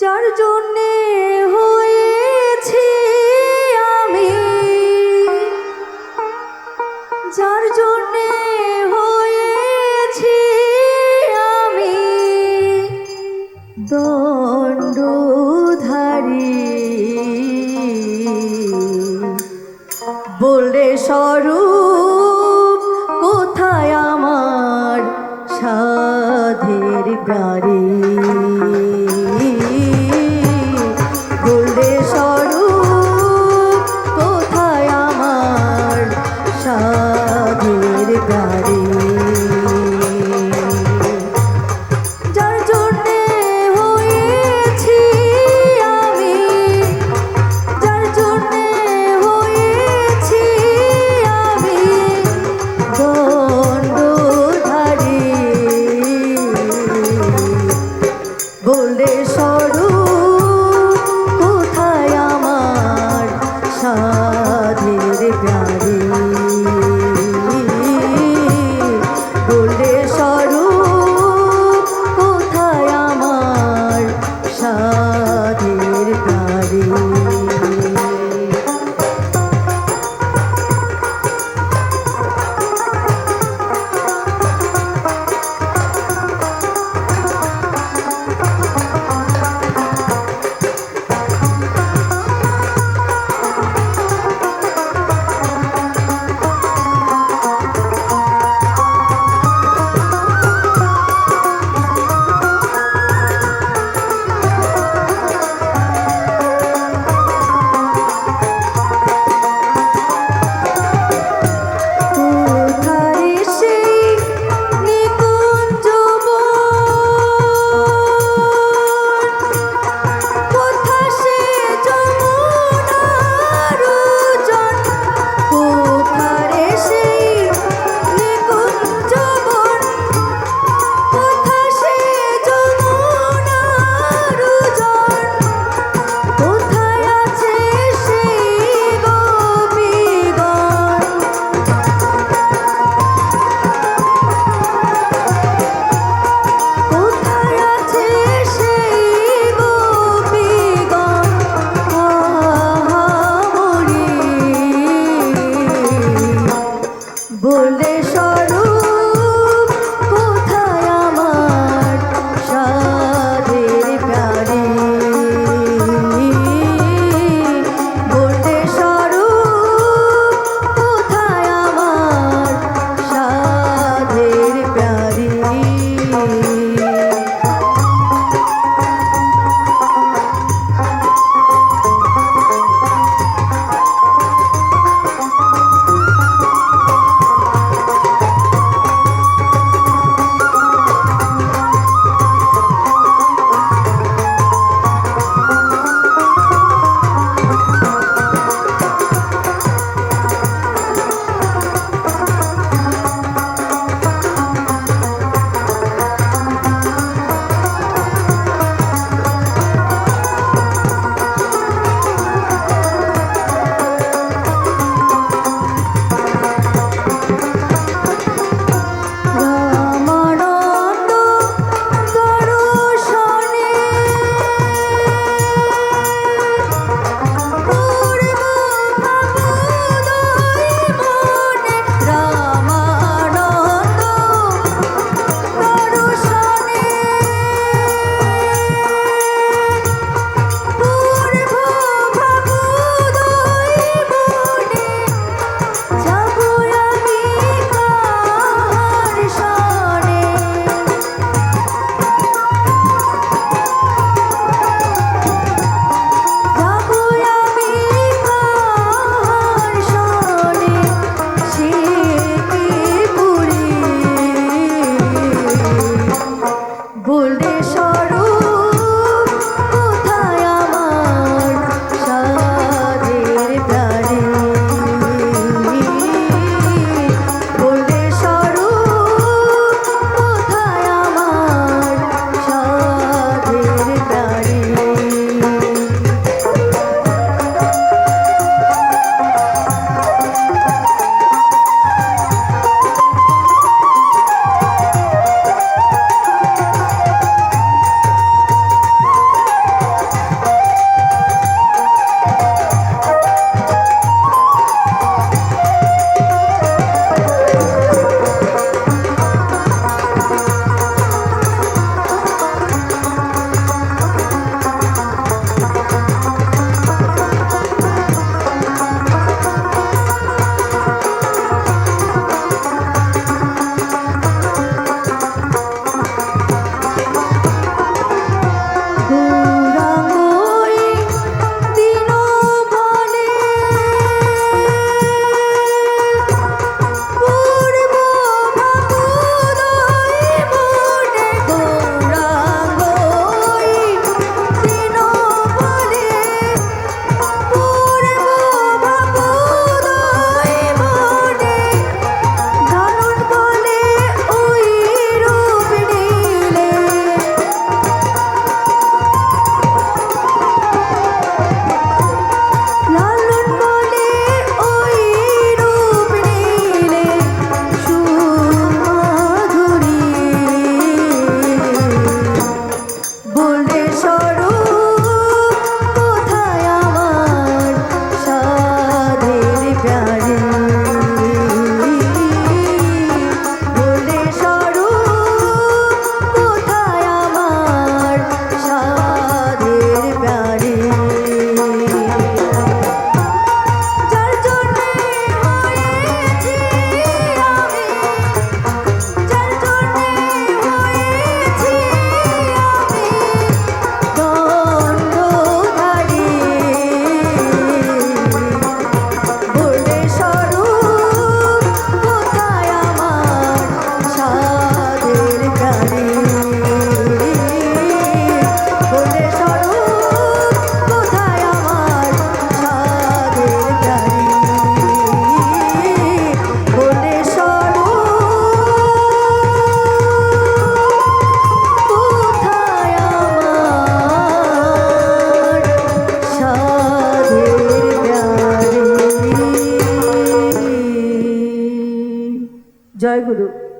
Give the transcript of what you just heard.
যার জন্যে হয়েছি আমি। যার জন্যে হয়েছি আমি। দণ্ডধারী। বললে স্বরূপ, কোথায় আমার সাধের গাড়ি জয়